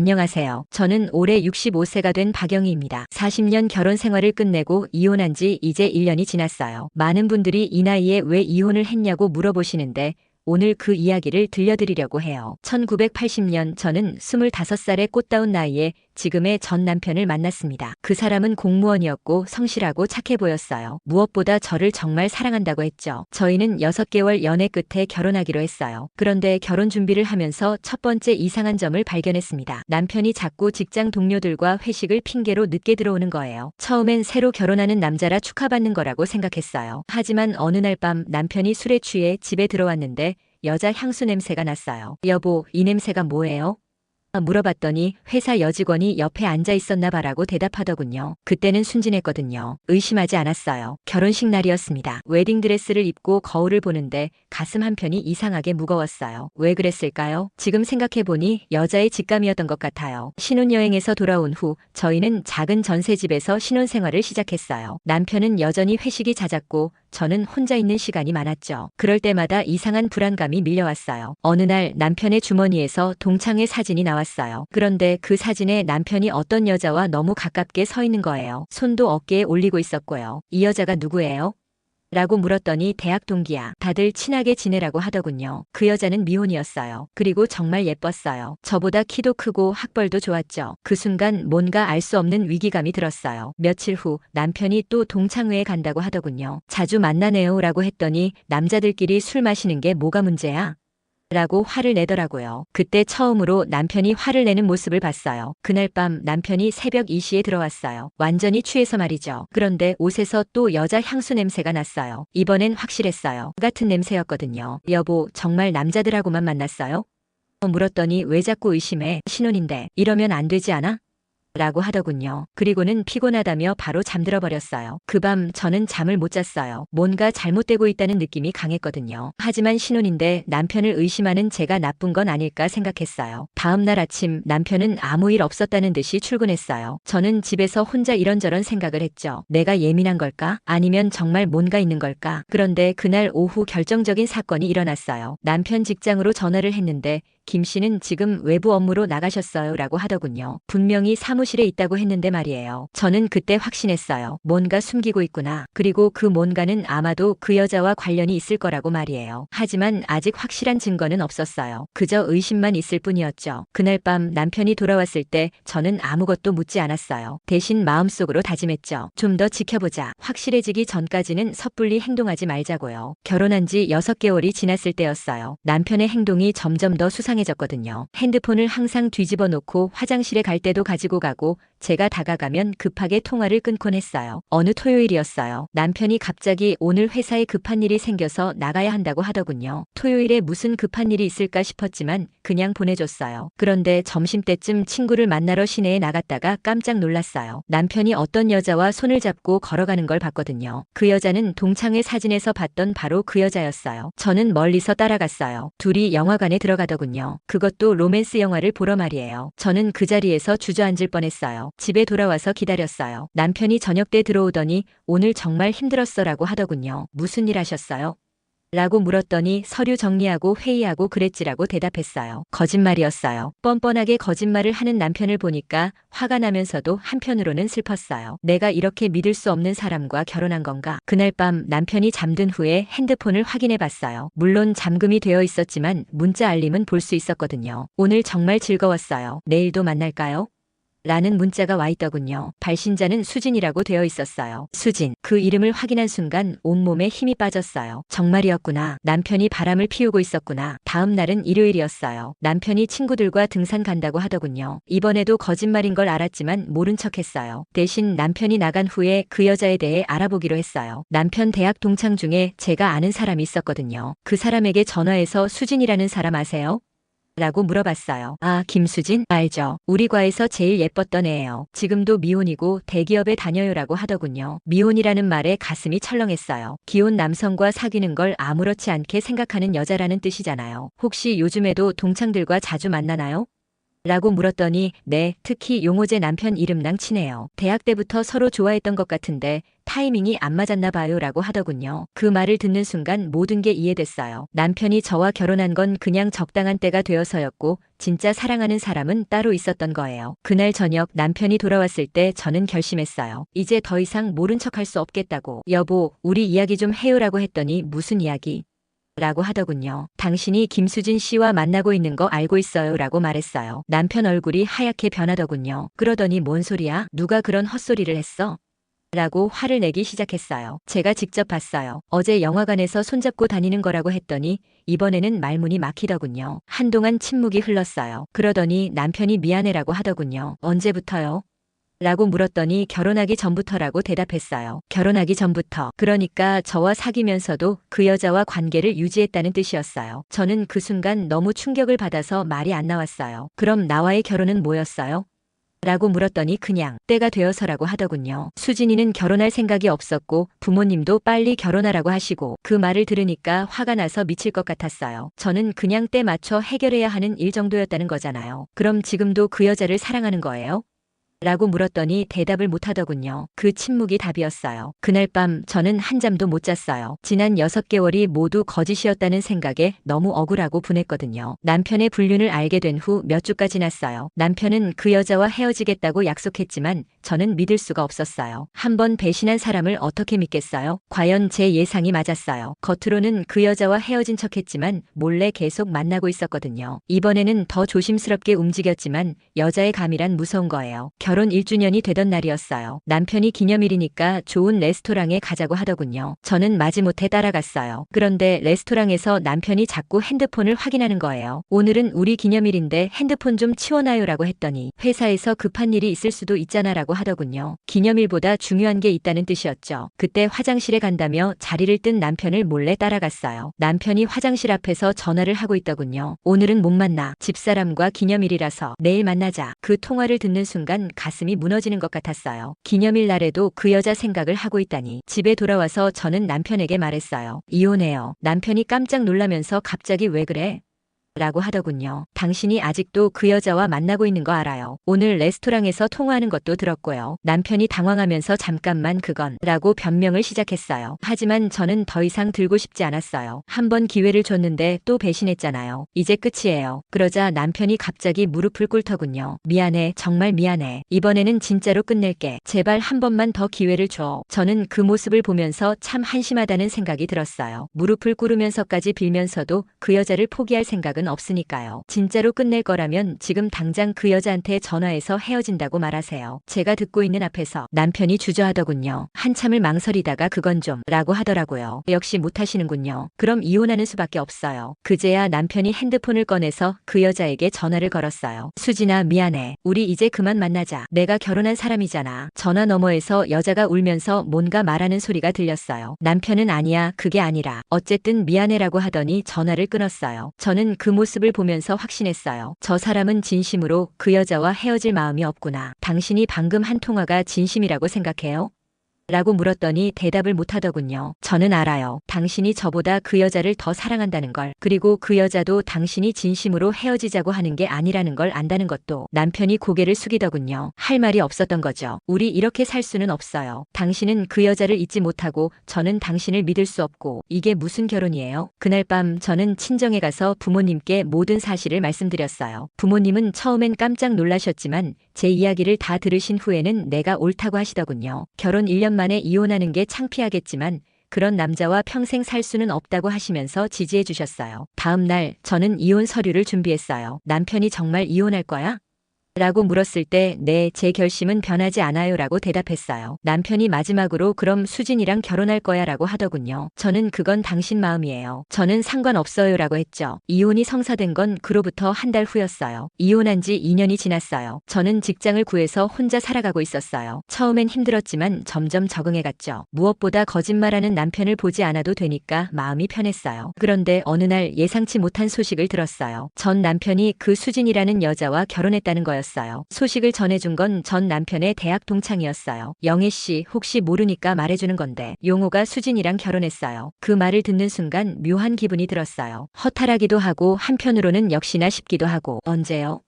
안녕하세요. 저는 올해 65세가 된 박영희입니다. 40년 결혼 생활을 끝내고 이혼한 지 이제 1년이 지났어요. 많은 분들이 이 나이에 왜 이혼을 했냐고 물어보시는데 오늘 그 이야기를 들려드리려고 해요. 1980년 저는 25살의 꽃다운 나이에 지금의 전 남편을 만났습니다. 그 사람은 공무원이었고 성실하고 착해 보였어요. 무엇보다 저를 정말 사랑한다고 했죠. 저희는 6개월 연애 끝에 결혼하기로 했어요. 그런데 결혼 준비를 하면서 첫 번째 이상한 점을 발견했습니다. 남편이 자꾸 직장 동료들과 회식을 핑계로 늦게 들어오는 거예요. 처음엔 새로 결혼하는 남자라 축하받는 거라고 생각했어요. 하지만 어느 날 밤 남편이 술에 취해 집에 들어왔는데 여자 향수 냄새가 났어요. 여보, 이 냄새가 뭐예요? 물어봤더니 회사 여직원이 옆에 앉아 있었나 봐라고 대답하더군요. 그때는 순진했거든요. 의심하지 않았어요. 결혼식 날이었습니다. 웨딩드레스를 입고 거울을 보는데 가슴 한편이 이상하게 무거웠어요. 왜 그랬을까요? 지금 생각해보니 여자의 직감이었던 것 같아요. 신혼여행에서 돌아온 후 저희는 작은 전세집에서 신혼생활을 시작했어요. 남편은 여전히 회식이 잦았고 저는 혼자 있는 시간이 많았죠. 그럴 때마다 이상한 불안감이 밀려왔어요. 어느 날 남편의 주머니에서 동창회 사진이 나왔어요. 그런데 그 사진에 남편이 어떤 여자와 너무 가깝게 서 있는 거예요. 손도 어깨에 올리고 있었고요. 이 여자가 누구예요? 라고 물었더니 대학 동기야. 다들 친하게 지내라고 하더군요. 그 여자는 미혼이었어요. 그리고 정말 예뻤어요. 저보다 키도 크고 학벌도 좋았죠. 그 순간 뭔가 알 수 없는 위기감이 들었어요. 며칠 후 남편이 또 동창회에 간다고 하더군요. 자주 만나네요 라고 했더니 남자들끼리 술 마시는 게 뭐가 문제야? 라고 화를 내더라고요. 그때 처음으로 남편이 화를 내는 모습을 봤어요. 그날 밤 남편이 새벽 2시에 들어왔어요. 완전히 취해서 말이죠. 그런데 옷에서 또 여자 향수 냄새가 났어요. 이번엔 확실했어요. 같은 냄새였거든요. 여보, 정말 남자들하고만 만났어요? 물었더니 왜 자꾸 의심해? 신혼인데 이러면 안 되지 않아? 라고 하더군요. 그리고는 피곤하다며 바로 잠들어 버렸어요. 그 밤 저는 잠을 못 잤어요. 뭔가 잘못되고 있다는 느낌이 강했거든요. 하지만 신혼인데 남편을 의심하는 제가 나쁜 건 아닐까 생각했어요. 다음 날 아침 남편은 아무 일 없었다는 듯이 출근했어요. 저는 집에서 혼자 이런저런 생각을 했죠. 내가 예민한 걸까? 아니면 정말 뭔가 있는 걸까? 그런데 그날 오후 결정적인 사건이 일어났어요. 남편 직장으로 전화를 했는데 김 씨는 지금 외부 업무로 나가셨어요 라고 하더군요. 분명히 사무실에 있다고 했는데 말이에요. 저는 그때 확신했어요. 뭔가 숨기고 있구나. 그리고 그 뭔가는 아마도 그 여자와 관련이 있을 거라고 말이에요. 하지만 아직 확실한 증거는 없었어요. 그저 의심만 있을 뿐이었죠. 그날 밤 남편이 돌아왔을 때 저는 아무것도 묻지 않았어요. 대신 마음속으로 다짐했죠. 좀 더 지켜보자. 확실해지기 전까지는 섣불리 행동하지 말자고요. 결혼한 지 6개월이 지났을 때였어요. 남편의 행동이 점점 더 수상해 이상해졌거든요. 핸드폰을 항상 뒤집어 놓고 화장실에 갈 때도 가지고 가고 제가 다가가면 급하게 통화를 끊곤 했어요. 어느 토요일이었어요. 남편이 갑자기 오늘 회사에 급한 일이 생겨서 나가야 한다고 하더군요. 토요일에 무슨 급한 일이 있을까 싶었지만 그냥 보내줬어요. 그런데 점심때쯤 친구를 만나러 시내에 나갔다가 깜짝 놀랐어요. 남편이 어떤 여자와 손을 잡고 걸어가는 걸 봤거든요. 그 여자는 동창회 사진에서 봤던 바로 그 여자였어요. 저는 멀리서 따라갔어요. 둘이 영화관에 들어가더군요. 그것도 로맨스 영화를 보러 말이에요. 저는 그 자리에서 주저앉을 뻔했어요. 집에 돌아와서 기다렸어요. 남편이 저녁 때 들어오더니 오늘 정말 힘들었어라고 하더군요. 무슨 일 하셨어요? 라고 물었더니 서류 정리하고 회의하고 그랬지라고 대답했어요. 거짓말이었어요. 뻔뻔하게 거짓말을 하는 남편을 보니까 화가 나면서도 한편으로는 슬펐어요. 내가 이렇게 믿을 수 없는 사람과 결혼한 건가? 그날 밤 남편이 잠든 후에 핸드폰을 확인해 봤어요. 물론 잠금이 되어 있었지만 문자 알림은 볼 수 있었거든요. 오늘 정말 즐거웠어요. 내일도 만날까요? 라는 문자가 와 있더군요. 발신자는 수진이라고 되어 있었어요. 수진. 그 이름을 확인한 순간 온몸에 힘이 빠졌어요. 정말이었구나. 남편이 바람을 피우고 있었구나. 다음 날은 일요일이었어요. 남편이 친구들과 등산 간다고 하더군요. 이번에도 거짓말인 걸 알았지만 모른 척 했어요. 대신 남편이 나간 후에 그 여자에 대해 알아보기로 했어요. 남편 대학 동창 중에 제가 아는 사람이 있었거든요. 그 사람에게 전화해서 수진이라는 사람 아세요? 라고 물어봤어요. 아, 김수진? 알죠. 우리 과에서 제일 예뻤던 애예요. 지금도 미혼이고 대기업에 다녀요라고 하더군요. 미혼이라는 말에 가슴이 철렁했어요. 기혼 남성과 사귀는 걸 아무렇지 않게 생각하는 여자라는 뜻이잖아요. 혹시 요즘에도 동창들과 자주 만나나요? 라고 물었더니 네, 특히 용호제 남편 이름랑 친해요. 대학 때부터 서로 좋아했던 것 같은데 타이밍이 안 맞았나 봐요 라고 하더군요. 그 말을 듣는 순간 모든 게 이해됐어요. 남편이 저와 결혼한 건 그냥 적당한 때가 되어서였고 진짜 사랑하는 사람은 따로 있었던 거예요. 그날 저녁 남편이 돌아왔을 때 저는 결심했어요. 이제 더 이상 모른 척할 수 없겠다고. 여보, 우리 이야기 좀 해요라고 했더니 무슨 이야기? 라고 하더군요. 당신이 김수진 씨와 만나고 있는 거 알고 있어요 라고 말했어요. 남편 얼굴이 하얗게 변하더군요. 그러더니 뭔 소리야? 누가 그런 헛소리를 했어? 라고 화를 내기 시작했어요. 제가 직접 봤어요. 어제 영화관에서 손잡고 다니는 거라고 했더니 이번에는 말문이 막히더군요. 한동안 침묵이 흘렀어요. 그러더니 남편이 미안해라고 하더군요. 언제부터요? 라고 물었더니 결혼하기 전부터라고 대답했어요. 결혼하기 전부터. 그러니까 저와 사귀면서도 그 여자와 관계를 유지했다는 뜻이었어요. 저는 그 순간 너무 충격을 받아서 말이 안 나왔어요. 그럼 나와의 결혼은 뭐였어요? 라고 물었더니 그냥 때가 되어서라고 하더군요. 수진이는 결혼할 생각이 없었고 부모님도 빨리 결혼하라고 하시고 그 말을 들으니까 화가 나서 미칠 것 같았어요. 저는 그냥 때 맞춰 해결해야 하는 일 정도였다는 거잖아요. 그럼 지금도 그 여자를 사랑하는 거예요? 라고 물었더니 대답을 못하더군요. 그 침묵이 답이었어요. 그날 밤 저는 한잠도 못 잤어요. 지난 6개월이 모두 거짓이었다는 생각에 너무 억울하고 분했거든요. 남편의 불륜을 알게 된 후 몇 주가 지났어요. 남편은 그 여자와 헤어지겠다고 약속했지만 저는 믿을 수가 없었어요. 한번 배신한 사람을 어떻게 믿겠어요? 과연 제 예상이 맞았어요. 겉으로는 그 여자와 헤어진 척했지만 몰래 계속 만나고 있었거든요. 이번에는 더 조심스럽게 움직였지만 여자의 감이란 무서운 거예요. 결혼 1주년이 되던 날이었어요. 남편이 기념일이니까 좋은 레스토랑에 가자고 하더군요. 저는 마지못해 따라갔어요. 그런데 레스토랑에서 남편이 자꾸 핸드폰을 확인하는 거예요. 오늘은 우리 기념일인데 핸드폰 좀 치워놔요라고 했더니 회사에서 급한 일이 있을 수도 있잖아라고 하더군요. 기념일보다 중요한 게 있다는 뜻이었죠. 그때 화장실에 간다며 자리를 뜬 남편을 몰래 따라갔어요. 남편이 화장실 앞에서 전화를 하고 있더군요. 오늘은 못 만나. 집사람과 기념일이라서 내일 만나자. 그 통화를 듣는 순간 가슴이 무너지는 것 같았어요. 기념일 날에도 그 여자 생각을 하고 있다니. 집에 돌아와서 저는 남편에게 말했어요. 이혼해요. 남편이 깜짝 놀라면서 갑자기 왜 그래? 라고 하더군요. 당신이 아직도 그 여자와 만나고 있는 거 알아요. 오늘 레스토랑에서 통화하는 것도 들었고요. 남편이 당황하면서 잠깐만 그건 라고 변명을 시작했어요. 하지만 저는 더 이상 들고 싶지 않았어요. 한 번 기회를 줬는데 또 배신했잖아요. 이제 끝이에요. 그러자 남편이 갑자기 무릎을 꿇더군요. 미안해. 정말 미안해. 이번에는 진짜로 끝낼게. 제발 한 번만 더 기회를 줘. 저는 그 모습을 보면서 참 한심하다는 생각이 들었어요. 무릎을 꿇으면서까지 빌면서도 그 여자를 포기할 생각은 없으니까요. 진짜로 끝낼 거라면 지금 당장 그 여자한테 전화해서 헤어진다고 말하세요. 제가 듣고 있는 앞에서 남편이 주저하더군요. 한참을 망설이다가 그건 좀 라고 하더라고요. 역시 못하시는군요. 그럼 이혼하는 수밖에 없어요. 그제야 남편이 핸드폰을 꺼내서 그 여자에게 전화를 걸었어요. 수진아 미안해. 우리 이제 그만 만나자. 내가 결혼한 사람이잖아. 전화 너머에서 여자가 울면서 뭔가 말하는 소리가 들렸어요. 남편은 아니야. 그게 아니라 어쨌든 미안해라고 하더니 전화를 끊었어요. 저는 그 모습을 보면서 확신했어요. 저 사람은 진심으로 그 여자와 헤어질 마음이 없구나. 당신이 방금 한 통화가 진심이라고 생각해요? 라고 물었더니 대답을 못하더군요. 저는 알아요. 당신이 저보다 그 여자를 더 사랑한다는 걸. 그리고 그 여자도 당신이 진심으로 헤어지자고 하는 게 아니라는 걸 안다는 것도 남편이 고개를 숙이더군요. 할 말이 없었던 거죠. 우리 이렇게 살 수는 없어요. 당신은 그 여자를 잊지 못하고 저는 당신을 믿을 수 없고 이게 무슨 결혼이에요? 그날 밤 저는 친정에 가서 부모님께 모든 사실을 말씀드렸어요. 부모님은 처음엔 깜짝 놀라셨지만 제 이야기를 다 들으신 후에는 내가 옳다고 하시더군요. 결혼 1년 만에 이혼하는 게 창피하겠지만 그런 남자와 평생 살 수는 없다고 하시면서 지지해 주셨어요. 다음 날 저는 이혼 서류를 준비했어요. 남편이 정말 이혼할 거야? 라고 물었을 때, 네, 제 결심은 변하지 않아요. 라고 대답했어요. 남편이 마지막으로 그럼 수진이랑 결혼할 거야. 라고 하더군요. 저는 그건 당신 마음이에요. 저는 상관없어요. 라고 했죠. 이혼이 성사된 건 그로부터 한 달 후였어요. 이혼한 지 2년이 지났어요. 저는 직장을 구해서 혼자 살아가고 있었어요. 처음엔 힘들었지만 점점 적응해갔죠. 무엇보다 거짓말하는 남편을 보지 않아도 되니까 마음이 편했어요. 그런데 어느 날 예상치 못한 소식을 들었어요. 전 남편이 그 수진이라는 여자와 결혼했다는 거 였어요. 소식을 전해준 건 전 남편의 대학 동창이었어요. 영애 씨 혹시 모르니까 말해주는 건데 용호가 수진이랑 결혼했어요. 그 말을 듣는 순간 묘한 기분이 들었어요. 허탈하기도 하고 한편으로는 역시나 싶기도 하고 언제요?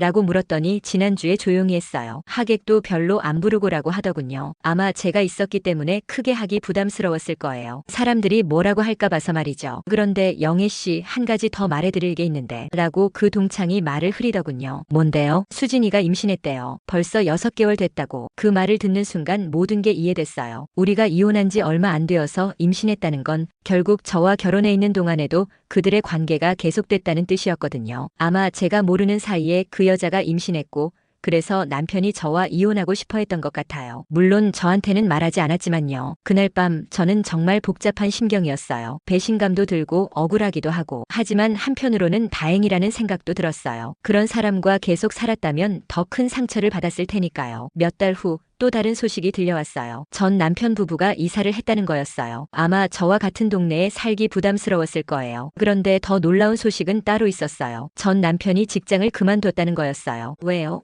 라고 물었더니 지난주에 조용히 했어요. 하객도 별로 안 부르고라고 하더군요. 아마 제가 있었기 때문에 크게 하기 부담스러웠을 거예요. 사람들이 뭐라고 할까 봐서 말이죠. 그런데 영애 씨 한 가지 더 말해드릴 게 있는데 라고 그 동창이 말을 흐리더군요. 뭔데요? 수진이가 임신했대요. 벌써 6개월 됐다고. 그 말을 듣는 순간 모든 게 이해됐어요. 우리가 이혼한 지 얼마 안 되어서 임신했다는 건 결국 저와 결혼해 있는 동안에도 그들의 관계가 계속됐다는 뜻이었거든요. 아마 제가 모르는 사이에 그 여자가 임신했고 그래서 남편이 저와 이혼하고 싶어 했던 것 같아요. 물론 저한테는 말하지 않았지만요. 그날 밤 저는 정말 복잡한 심경이었어요. 배신감도 들고 억울하기도 하고 하지만 한편으로는 다행이라는 생각도 들었어요. 그런 사람과 계속 살았다면 더 큰 상처를 받았을 테니까요. 몇 달 후 또 다른 소식이 들려왔어요. 전 남편 부부가 이사를 했다는 거였어요. 아마 저와 같은 동네에 살기 부담스러웠을 거예요. 그런데 더 놀라운 소식은 따로 있었어요. 전 남편이 직장을 그만뒀다는 거였어요. 왜요?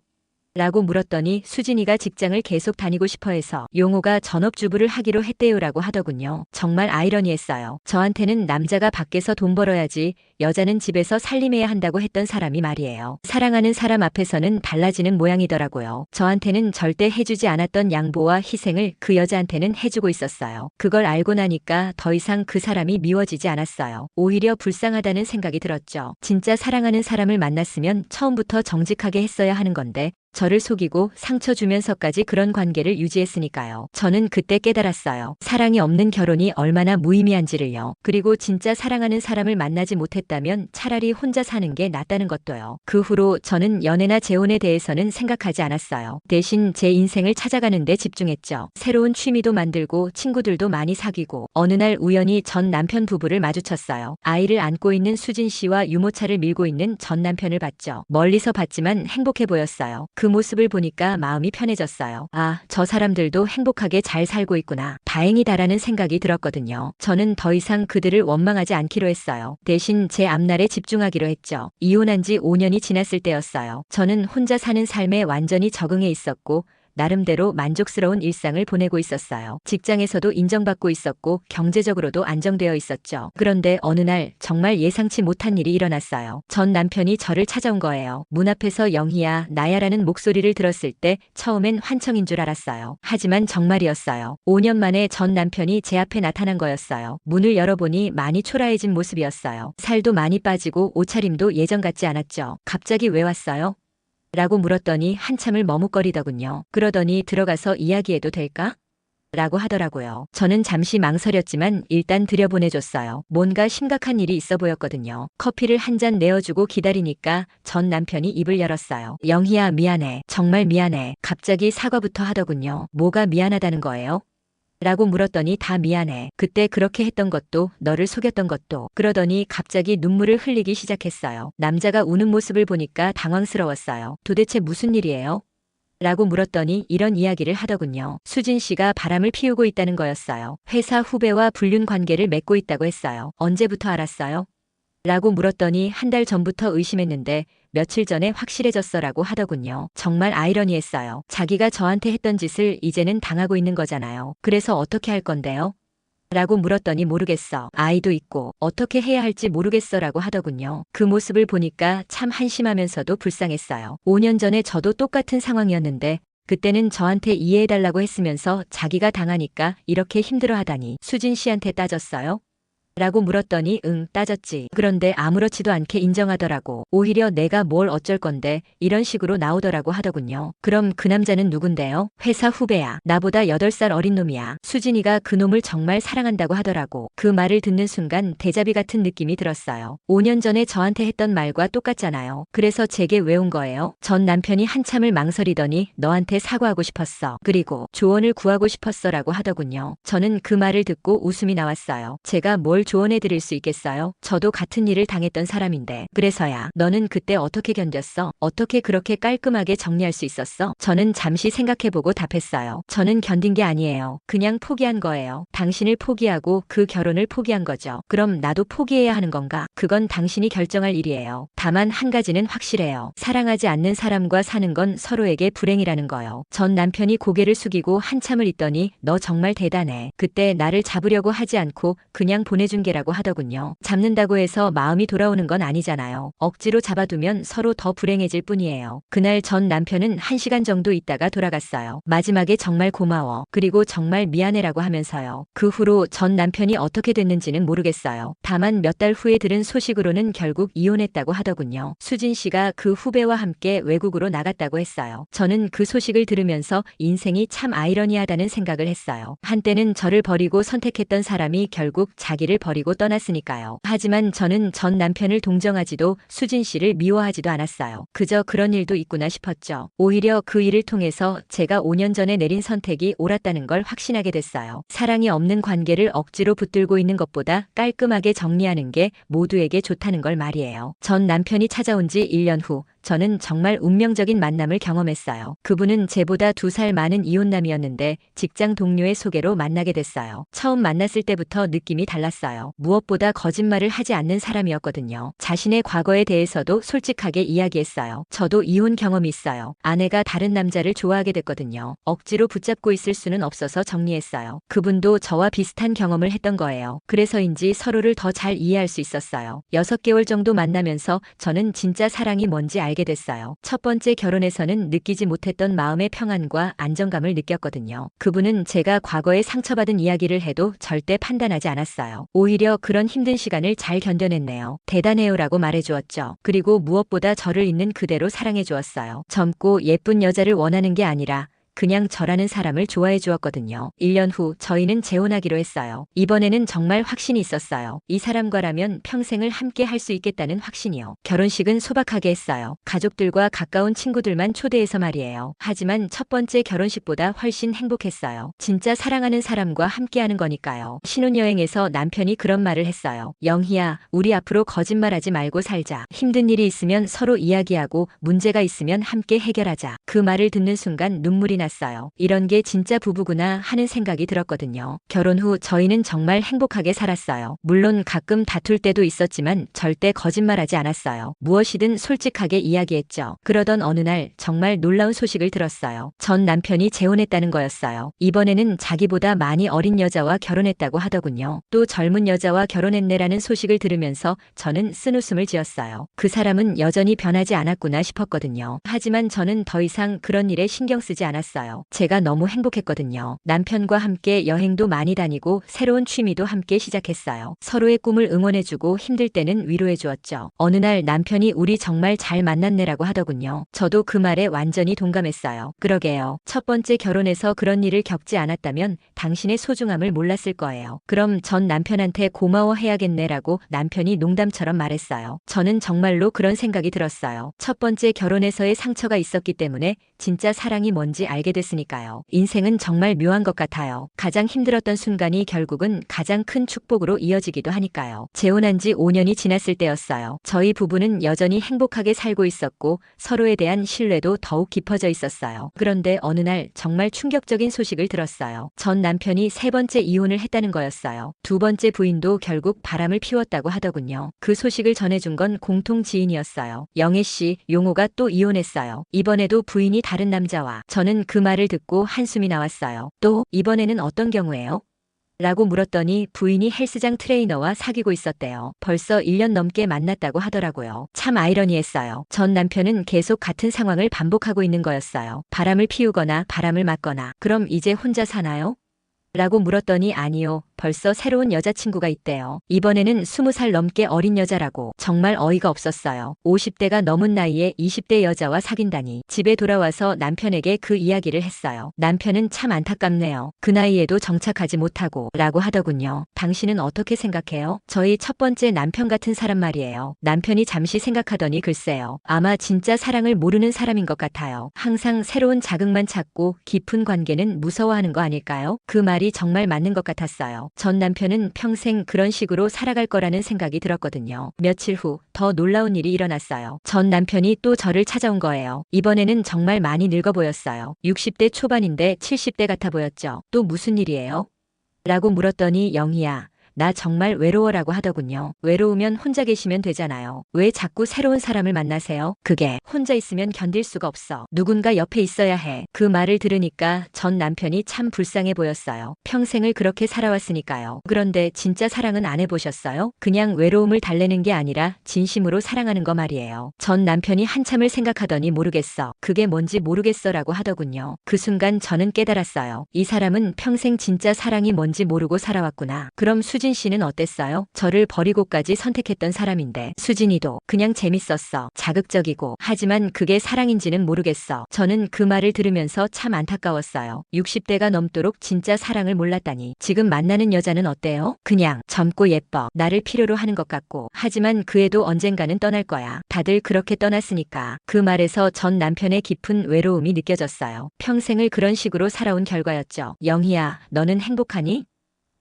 라고 물었더니 수진이가 직장을 계속 다니고 싶어 해서 용호가 전업주부를 하기로 했대요라고 하더군요. 정말 아이러니했어요. 저한테는 남자가 밖에서 돈 벌어야지 여자는 집에서 살림해야 한다고 했던 사람이 말이에요. 사랑하는 사람 앞에서는 달라지는 모양이더라고요. 저한테는 절대 해주지 않았던 양보와 희생을 그 여자한테는 해주고 있었어요. 그걸 알고 나니까 더 이상 그 사람이 미워지지 않았어요. 오히려 불쌍하다는 생각이 들었죠. 진짜 사랑하는 사람을 만났으면 처음부터 정직하게 했어야 하는 건데 저를 속이고 상처 주면서까지 그런 관계를 유지했으니까요. 저는 그때 깨달았어요. 사랑이 없는 결혼이 얼마나 무의미한지를요. 그리고 진짜 사랑하는 사람을 만나지 못했다면 차라리 혼자 사는 게 낫다는 것도요. 그 후로 저는 연애나 재혼에 대해서는 생각하지 않았어요. 대신 제 인생을 찾아가는 데 집중했죠. 새로운 취미도 만들고 친구들도 많이 사귀고 어느 날 우연히 전 남편 부부를 마주쳤어요. 아이를 안고 있는 수진 씨와 유모차를 밀고 있는 전 남편을 봤죠. 멀리서 봤지만 행복해 보였어요. 그 모습을 보니까 마음이 편해졌어요. 아, 저 사람들도 행복하게 잘 살고 있구나. 다행이다라는 생각이 들었거든요. 저는 더 이상 그들을 원망하지 않기로 했어요. 대신 제 앞날에 집중하기로 했죠. 이혼한 지 5년이 지났을 때였어요. 저는 혼자 사는 삶에 완전히 적응해 있었고 나름대로 만족스러운 일상을 보내고 있었어요. 직장에서도 인정받고 있었고 경제적으로도 안정되어 있었죠. 그런데 어느 날 정말 예상치 못한 일이 일어났어요. 전 남편이 저를 찾아온 거예요. 문 앞에서 영희야, 나야라는 목소리를 들었을 때 처음엔 환청인 줄 알았어요. 하지만 정말이었어요. 5년 만에 전 남편이 제 앞에 나타난 거였어요. 문을 열어보니 많이 초라해진 모습이었어요. 살도 많이 빠지고 옷차림도 예전 같지 않았죠. 갑자기 왜 왔어요? 라고 물었더니 한참을 머뭇거리더군요. 그러더니 들어가서 이야기해도 될까? 라고 하더라고요. 저는 잠시 망설였지만 일단 들여보내줬어요. 뭔가 심각한 일이 있어 보였거든요. 커피를 한 잔 내어주고 기다리니까 전 남편이 입을 열었어요. 영희야 미안해. 정말 미안해. 갑자기 사과부터 하더군요. 뭐가 미안하다는 거예요? 라고 물었더니 다 미안해. 그때 그렇게 했던 것도 너를 속였던 것도 그러더니 갑자기 눈물을 흘리기 시작했어요. 남자가 우는 모습을 보니까 당황스러웠어요. 도대체 무슨 일이에요? 라고 물었더니 이런 이야기를 하더군요. 수진 씨가 바람을 피우고 있다는 거였어요. 회사 후배와 불륜 관계를 맺고 있다고 했어요. 언제부터 알았어요? 라고 물었더니 한 달 전부터 의심했는데 며칠 전에 확실해졌어라고 하더군요. 정말 아이러니했어요. 자기가 저한테 했던 짓을 이제는 당하고 있는 거잖아요. 그래서 어떻게 할 건데요? 라고 물었더니 모르겠어. 아이도 있고 어떻게 해야 할지 모르겠어 라고 하더군요. 그 모습을 보니까 참 한심하면서도 불쌍했어요. 5년 전에 저도 똑같은 상황이었는데 그때는 저한테 이해해달라고 했으면서 자기가 당하니까 이렇게 힘들어 하다니 수진 씨한테 따졌어요? 라고 물었더니 응 따졌지. 그런데 아무렇지도 않게 인정하더라고. 오히려 내가 뭘 어쩔 건데 이런 식으로 나오더라고 하더군요. 그럼 그 남자는 누군데요? 회사 후배야. 나보다 8살 어린 놈이야. 수진이가 그 놈을 정말 사랑한다고 하더라고. 그 말을 듣는 순간 대자비 같은 느낌이 들었어요. 5년 전에 저한테 했던 말과 똑같잖아요. 그래서 제게 왜 온 거예요? 전 남편이 한참을 망설이더니 너한테 사과하고 싶었어. 그리고 조언을 구하고 싶었어 라고 하더군요. 저는 그 말을 듣고 웃음이 나왔어요. 제가 뭘 조언해 드릴 수 있겠어요? 저도 같은 일을 당했던 사람인데. 그래서야. 너는 그때 어떻게 견뎠어? 어떻게 그렇게 깔끔하게 정리할 수 있었어? 저는 잠시 생각해보고 답했어요. 저는 견딘 게 아니에요. 그냥 포기한 거예요. 당신을 포기하고 그 결혼을 포기한 거죠. 그럼 나도 포기해야 하는 건가? 그건 당신이 결정할 일이에요. 다만 한 가지는 확실해요. 사랑하지 않는 사람과 사는 건 서로에게 불행이라는 거요. 전 남편이 고개를 숙이고 한참을 있더니 너 정말 대단해. 그때 나를 잡으려고 하지 않고 그냥 보내 준 이중계라고 하더군요. 잡는다고 해서 마음이 돌아오는 건 아니잖아요. 억지로 잡아두면 서로 더 불행해질 뿐이에요. 그날 전 남편은 한 시간 정도 있다가 돌아갔어요. 마지막에 정말 고마워. 그리고 정말 미안해라고 하면서요. 그 후로 전 남편이 어떻게 됐는지는 모르겠어요. 다만 몇 달 후에 들은 소식으로는 결국 이혼했다고 하더군요. 수진 씨가 그 후배와 함께 외국으로 나갔다고 했어요. 저는 그 소식을 들으면서 인생이 참 아이러니하다는 생각을 했어요. 한때는 저를 버리고 선택했던 사람이 결국 자기를 버리고 떠났으니까요. 하지만 저는 전 남편을 동정하지도 수진 씨를 미워하지도 않았어요. 그저 그런 일도 있구나 싶었죠. 오히려 그 일을 통해서 제가 5년 전에 내린 선택이 옳았다는 걸 확신하게 됐어요. 사랑이 없는 관계를 억지로 붙들고 있는 것보다 깔끔하게 정리하는 게 모두에게 좋다는 걸 말이에요. 전 남편이 찾아온 지 1년 후 저는 정말 운명적인 만남을 경험했어요. 그분은 제보다 두 살 많은 이혼남이었는데 직장 동료의 소개로 만나게 됐어요. 처음 만났을 때부터 느낌이 달랐어요. 무엇보다 거짓말을 하지 않는 사람이었거든요. 자신의 과거에 대해서도 솔직하게 이야기했어요. 저도 이혼 경험이 있어요. 아내가 다른 남자를 좋아하게 됐거든요. 억지로 붙잡고 있을 수는 없어서 정리했어요. 그분도 저와 비슷한 경험을 했던 거예요. 그래서인지 서로를 더 잘 이해할 수 있었어요. 6개월 정도 만나면서 저는 진짜 사랑이 뭔지 알게 됐어요. 첫 번째 결혼에서는 느끼지 못했던 마음의 평안과 안정감을 느꼈거든요. 그분은 제가 과거에 상처받은 이야기를 해도 절대 판단하지 않았어요. 오히려 그런 힘든 시간을 잘 견뎌냈네요. 대단해요 라고 말해주었죠. 그리고 무엇보다 저를 있는 그대로 사랑해주었어요. 젊고 예쁜 여자를 원하는 게 아니라 그냥 저라는 사람을 좋아해 주었거든요. 1년 후 저희는 재혼하기로 했어요. 이번에는 정말 확신이 있었어요. 이 사람과라면 평생을 함께 할 수 있겠다는 확신이요. 결혼식은 소박하게 했어요. 가족들과 가까운 친구들만 초대해서 말이에요. 하지만 첫 번째 결혼식보다 훨씬 행복했어요. 진짜 사랑하는 사람과 함께하는 거니까요. 신혼여행에서 남편이 그런 말을 했어요. 영희야, 우리 앞으로 거짓말하지 말고 살자. 힘든 일이 있으면 서로 이야기하고 문제가 있으면 함께 해결하자. 그 말을 듣는 순간 눈물이 났어요. 이런 게 진짜 부부구나 하는 생각이 들었거든요. 결혼 후 저희는 정말 행복하게 살았어요. 물론 가끔 다툴 때도 있었지만 절대 거짓말하지 않았어요. 무엇이든 솔직하게 이야기했죠. 그러던 어느 날 정말 놀라운 소식을 들었어요. 전 남편이 재혼했다는 거였어요. 이번에는 자기보다 많이 어린 여자와 결혼했다고 하더군요. 또 젊은 여자와 결혼했네라는 소식을 들으면서 저는 쓴웃음을 지었어요. 그 사람은 여전히 변하지 않았구나 싶었거든요. 하지만 저는 더 이상 그런 일에 신경 쓰지 않았어요. 제가 너무 행복했거든요. 남편과 함께 여행도 많이 다니고 새로운 취미도 함께 시작했어요. 서로의 꿈을 응원해주고 힘들 때는 위로해 주었죠. 어느 날 남편이 우리 정말 잘 만났네라고 하더군요. 저도 그 말에 완전히 동감했어요. 그러게요. 첫 번째 결혼에서 그런 일을 겪지 않았다면 당신의 소중함을 몰랐을 거예요. 그럼 전 남편한테 고마워해야겠네라고 남편이 농담처럼 말했어요. 저는 정말로 그런 생각이 들었어요. 첫 번째 결혼에서의 상처가 있었기 때문에 진짜 사랑이 뭔지 알게 됐으니까요. 인생은 정말 묘한 것 같아요. 가장 힘들었던 순간이 결국은 가장 큰 축복으로 이어지기도 하니까요. 재혼한 지 5년이 지났을 때였어요. 저희 부부는 여전히 행복하게 살고 있었고 서로에 대한 신뢰도 더욱 깊어져 있었어요. 그런데 어느 날 정말 충격적인 소식을 들었어요. 전 남편이 세 번째 이혼을 했다는 거였어요. 두 번째 부인도 결국 바람을 피웠다고 하더군요. 그 소식을 전해준 건 공통 지인이었어요. 영애 씨, 용호가 또 이혼했어요. 이번에도 부인이 다른 남자와 저는 그 말을 듣고 한숨이 나왔어요. 또 이번에는 어떤 경우예요? 라고 물었더니 부인이 헬스장 트레이너와 사귀고 있었대요. 벌써 1년 넘게 만났다고 하더라고요. 참 아이러니했어요. 전 남편은 계속 같은 상황을 반복하고 있는 거였어요. 바람을 피우거나 바람을 맞거나. 그럼 이제 혼자 사나요? 라고 물었더니 아니요. 벌써 새로운 여자친구가 있대요. 이번에는 20살 넘게 어린 여자라고 정말 어이가 없었어요. 50대가 넘은 나이에 20대 여자와 사귄다니. 집에 돌아와서 남편에게 그 이야기를 했어요. 남편은 참 안타깝네요. 그 나이에도 정착하지 못하고 라고 하더군요. 당신은 어떻게 생각해요? 저희 첫 번째 남편 같은 사람 말이에요. 남편이 잠시 생각하더니 글쎄요. 아마 진짜 사랑을 모르는 사람인 것 같아요. 항상 새로운 자극만 찾고 깊은 관계는 무서워하는 거 아닐까요? 그 말이 정말 맞는 것 같았어요. 전 남편은 평생 그런 식으로 살아갈 거라는 생각이 들었거든요. 며칠 후 더 놀라운 일이 일어났어요. 전 남편이 또 저를 찾아온 거예요. 이번에는 정말 많이 늙어 보였어요. 60대 초반인데 70대 같아 보였죠. 또 무슨 일이에요? 라고 물었더니 영희야. 나 정말 외로워라고 하더군요. 외로우면 혼자 계시면 되잖아요. 왜 자꾸 새로운 사람을 만나세요? 그게 혼자 있으면 견딜 수가 없어. 누군가 옆에 있어야 해. 그 말을 들으니까 전 남편이 참 불쌍해 보였어요. 평생을 그렇게 살아왔으니까요. 그런데 진짜 사랑은 안 해보셨어요? 그냥 외로움을 달래는 게 아니라 진심으로 사랑하는 거 말이에요. 전 남편이 한참을 생각하더니 모르겠어. 그게 뭔지 모르겠어라고 하더군요. 그 순간 저는 깨달았어요. 이 사람은 평생 진짜 사랑이 뭔지 모르고 살아왔구나. 그럼 수진 씨는 어땠어요? 저를 버리고까지 선택했던 사람인데 수진이도 그냥 재밌었어. 자극적이고 하지만 그게 사랑인지는 모르겠어. 저는 그 말을 들으면서 참 안타까웠어요. 60대가 넘도록 진짜 사랑을 몰랐다니. 지금 만나는 여자는 어때요? 그냥 젊고 예뻐. 나를 필요로 하는 것 같고. 하지만 그 애도 언젠가는 떠날 거야. 다들 그렇게 떠났으니까. 그 말에서 전 남편의 깊은 외로움이 느껴졌어요. 평생을 그런 식으로 살아온 결과였죠. 영희야, 너는 행복하니?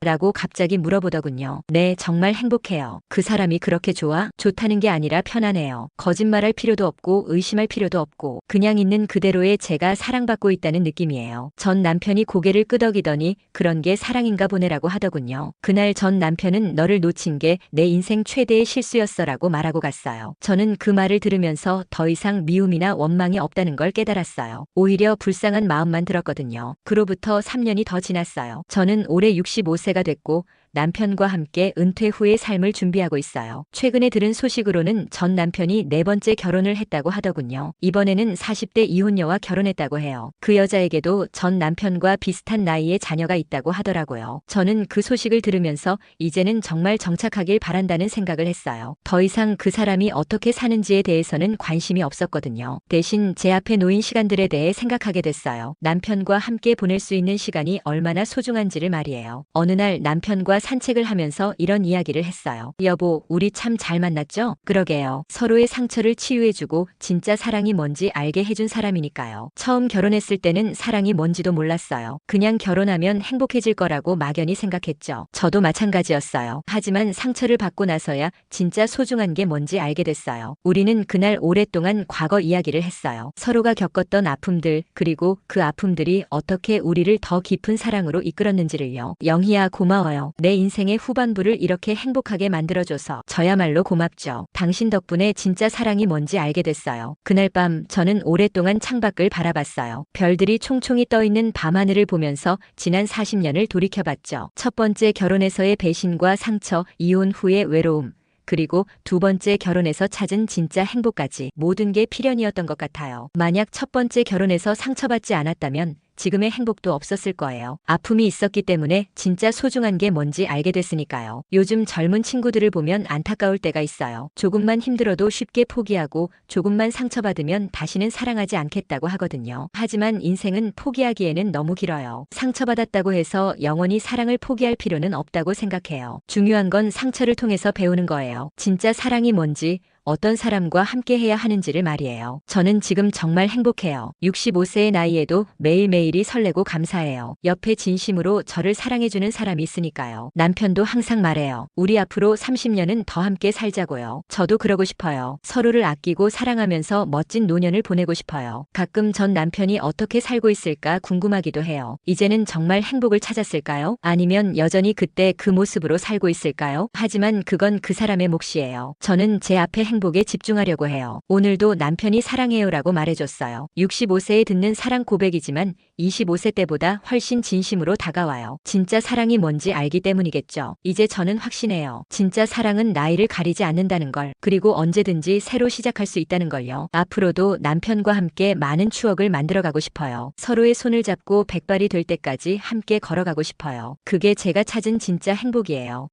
라고 갑자기 물어보더군요. 네, 정말 행복해요. 그 사람이 그렇게 좋아? 좋다는 게 아니라 편안해요. 거짓말할 필요도 없고 의심할 필요도 없고 그냥 있는 그대로의 제가 사랑받고 있다는 느낌이에요. 전 남편이 고개를 끄덕이더니 그런 게 사랑인가 보네라고 하더군요. 그날 전 남편은 너를 놓친 게 내 인생 최대의 실수였어 라고 말하고 갔어요. 저는 그 말을 들으면서 더 이상 미움이나 원망이 없다는 걸 깨달았어요. 오히려 불쌍한 마음만 들었거든요. 그로부터 3년이 더 지났어요. 저는 올해 65세 가 됐고 남편과 함께 은퇴 후의 삶을 준비하고 있어요. 최근에 들은 소식으로는 전 남편이 네 번째 결혼을 했다고 하더군요. 이번에는 40대 이혼녀와 결혼했다고 해요. 그 여자에게도 전 남편과 비슷한 나이의 자녀가 있다고 하더라고요. 저는 그 소식을 들으면서 이제는 정말 정착하길 바란다는 생각을 했어요. 더 이상 그 사람이 어떻게 사는지에 대해서는 관심이 없었거든요. 대신 제 앞에 놓인 시간들에 대해 생각하게 됐어요. 남편과 함께 보낼 수 있는 시간이 얼마나 소중한지를 말이에요. 어느 날 남편과 산책을 하면서 이런 이야기를 했어요. 여보, 우리 참 잘 만났죠? 그러게요. 서로의 상처를 치유해주고 진짜 사랑이 뭔지 알게 해준 사람이니까요. 처음 결혼했을 때는 사랑이 뭔지도 몰랐어요. 그냥 결혼하면 행복해질 거라고 막연히 생각했죠. 저도 마찬가지였어요. 하지만 상처를 받고 나서야 진짜 소중한 게 뭔지 알게 됐어요. 우리는 그날 오랫동안 과거 이야기를 했어요. 서로가 겪었던 아픔들, 그리고 그 아픔들이 어떻게 우리를 더 깊은 사랑으로 이끌었는지를요. 영희야, 고마워요. 내 인생의 후반부를 이렇게 행복하게 만들어줘서 저야말로 고맙죠. 당신 덕분에 진짜 사랑이 뭔지 알게 됐어요. 그날 밤 저는 오랫동안 창밖을 바라봤어요. 별들이 총총히 떠있는 밤하늘을 보면서 지난 40년을 돌이켜봤죠. 첫 번째 결혼에서의 배신과 상처, 이혼 후의 외로움, 그리고 두 번째 결혼에서 찾은 진짜 행복까지 모든 게 필연이었던 것 같아요. 만약 첫 번째 결혼에서 상처받지 않았다면 지금의 행복도 없었을 거예요. 아픔이 있었기 때문에 진짜 소중한 게 뭔지 알게 됐으니까요. 요즘 젊은 친구들을 보면 안타까울 때가 있어요. 조금만 힘들어도 쉽게 포기하고 조금만 상처받으면 다시는 사랑하지 않겠다고 하거든요. 하지만 인생은 포기하기에는 너무 길어요. 상처받았다고 해서 영원히 사랑을 포기할 필요는 없다고 생각해요. 중요한 건 상처를 통해서 배우는 거예요. 진짜 사랑이 뭔지 어떤 사람과 함께 해야 하는지를 말이에요. 저는 지금 정말 행복해요. 65세의 나이에도 매일매일이 설레고 감사해요. 옆에 진심으로 저를 사랑해주는 사람이 있으니까요. 남편도 항상 말해요. 우리 앞으로 30년은 더 함께 살자고요. 저도 그러고 싶어요. 서로를 아끼고 사랑하면서 멋진 노년을 보내고 싶어요. 가끔 전 남편이 어떻게 살고 있을까 궁금하기도 해요. 이제는 정말 행복을 찾았을까요? 아니면 여전히 그때 그 모습으로 살고 있을까요? 하지만 그건 그 사람의 몫이에요. 저는 제 앞에 행복에 집중하려고 해요. 오늘도 남편이 사랑해요라고 말해줬어요. 65세에 듣는 사랑 고백이지만 25세 때보다 훨씬 진심으로 다가와요. 진짜 사랑이 뭔지 알기 때문이겠죠. 이제 저는 확신해요. 진짜 사랑은 나이를 가리지 않는다는 걸, 그리고 언제든지 새로 시작할 수 있다는 걸요. 앞으로도 남편과 함께 많은 추억을 만들어가고 싶어요. 서로의 손을 잡고 백발이 될 때까지 함께 걸어가고 싶어요. 그게 제가 찾은 진짜 행복이에요.